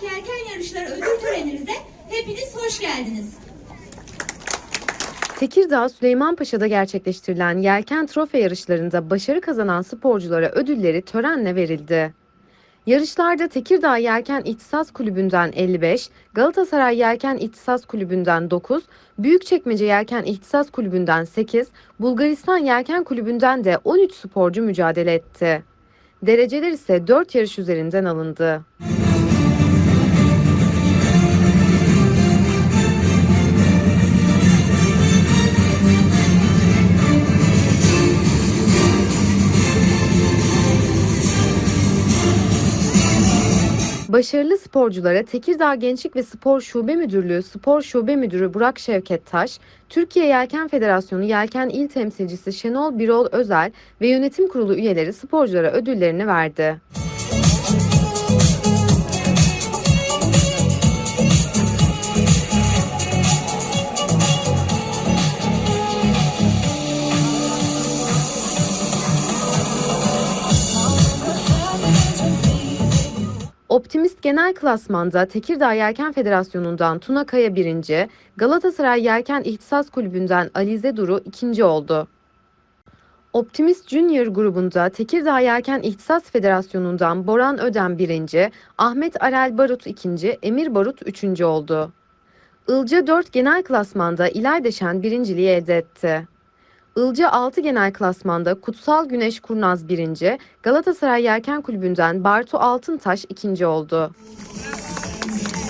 Toprak Yelken Yarışları ödül törenimize hepiniz hoş geldiniz. Tekirdağ Süleymanpaşa'da gerçekleştirilen yelken trofe yarışlarında başarı kazanan sporculara ödülleri törenle verildi. Yarışlarda Tekirdağ Yelken İhtisas Kulübü'nden 55, Galatasaray Yelken İhtisas Kulübü'nden 9, Büyükçekmece Yelken İhtisas Kulübü'nden 8, Bulgaristan Yelken Kulübü'nden de 13 sporcu mücadele etti. Dereceler ise 4 yarış üzerinden alındı. Başarılı sporculara Tekirdağ Gençlik ve Spor Şube Müdürlüğü Spor Şube Müdürü Burak Şevket Taş, Türkiye Yelken Federasyonu Yelken İl Temsilcisi Şenol Birol Özel ve yönetim kurulu üyeleri sporculara ödüllerini verdi. Optimist genel klasmanda Tekirdağ Yelken Federasyonu'ndan Tuna Kaya birinci, Galatasaray Yelken İhtisas Kulübü'nden Alize Duru ikinci oldu. Optimist Junior grubunda Tekirdağ Yelken İhtisas Federasyonu'ndan Boran Ödem birinci, Ahmet Arel Barut ikinci, Emir Barut üçüncü oldu. Ilca 4 genel klasmanda İlayda Şen birinciliği elde etti. Ilca 6 genel klasmanda Kutsal Güneş Kurnaz birinci, Galatasaray Yelken Kulübü'nden Bartu Altıntaş ikinci oldu.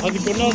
Hadi kurnaz.